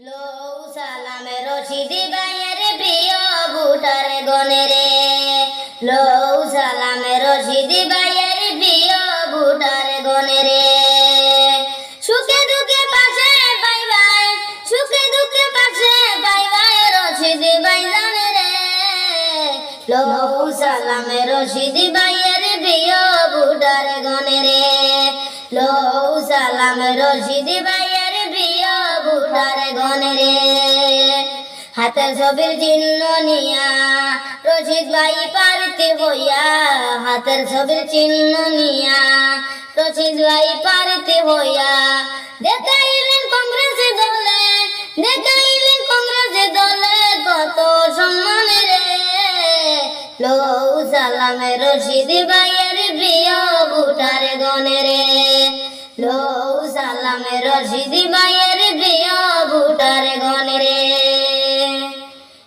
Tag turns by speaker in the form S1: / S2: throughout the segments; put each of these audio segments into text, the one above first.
S1: লৌ সালামে রশিদি বাইয়ের প্রিয় বুটার গনে রে লৌ সালামে রশিদি বাইয়ের প্রিয় বুটার গনে রে সুখে দুঃখে পাশে বাই বাই সুখে দুঃখে পাশে বাই বাই রশিদি বাই জানে রে লৌ সালামে রশিদি বাইয়ের প্রিয় বুটার গনে রে লৌ সালামে রশিদি প্রিয় হাতের ছবির চিহ্ন নিয়া রশিদ ভাই পারতে হইয়া দেখাইলেন কংগ্রেসে দলে, দেখাইলেন কংগ্রেসে দলে কত সম্মান রে। লৌ রশিদ ভাইয়ের প্রিয় বুটার গনে রে। লৌ সালামে রশিদ ভাইয়ের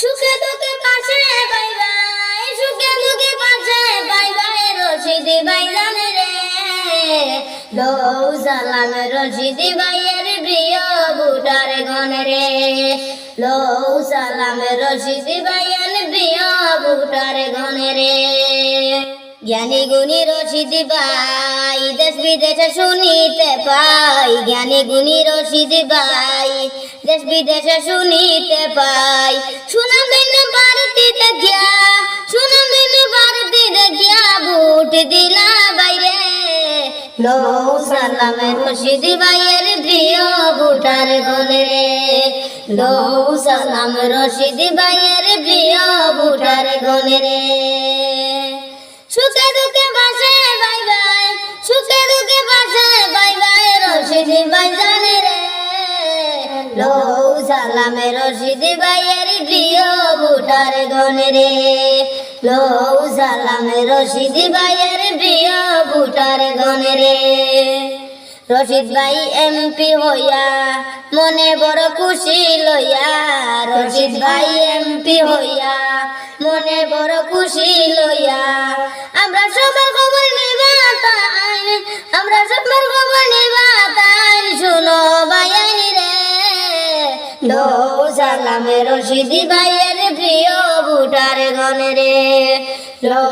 S1: সুখে দুঃখে পাশে বাই বাই, সুখে দুঃখে পাশে বাই বাই, রশিদ ভাই জানে রে। লৌ সালামে রশিদ ভাইয়ের প্রিয় বুটার গনে রে। লৌ সালামে রশিদ ভাইয়ের প্রিয় বুটার গনে রে। জ্ঞানী গুণী রশিদ ভাই, দেশ বিদেশে শুনিতে পাই। জ্ঞানী গুণী রশিদ ভাই দেশ বিদেশে শুনিতে পাই। সুনাম দিন ভারতী দেখিয়া সুনাম দিন ভারতী দেখিয়া বুট দিলা বাইরে। লৌ সালামে রশিদ ভাইয়ের প্রিয় বুটার গনে রে লৌ সালাম রশিদ ভাইয়ের প্রিয় বুটার গনে রে। সুখে দুঃখে পাশে বাই বাই। লৌ রশিদ ভাইয়ের প্রিয় বুটার গনে রে। লৌ সালামে রশিদ ভাইয়ের প্রিয় বুটার গনে রে। রশিদ ভাই এমপি হইয়া মনে বড় খুশি লইয়া রশিদ ভাই এমপি হইয়া মনে বড় খুশি লইয়া, আমরা সবার খবর নিবা তাই, আমরা সবার খবর নিবা তাই। সালামে রশিদি ভাইয়ের প্রিয় বুটার গনে রে। লো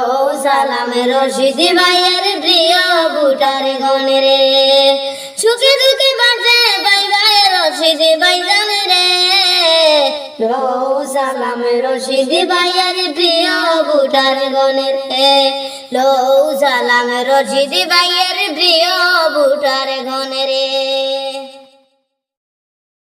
S1: সালামে রশিদি ভাইয়ের প্রিয় বুটার গনে রে। সুখে দুঃখে বাজে ভাই ভাই রশিদি ভাই জানে রে। লো সালামে রশিদি ভাইয়ের প্রিয় বুটার গনে রে। লো সালামে রশিদি ভাইয়ের প্রিয় বুটার গনে রে।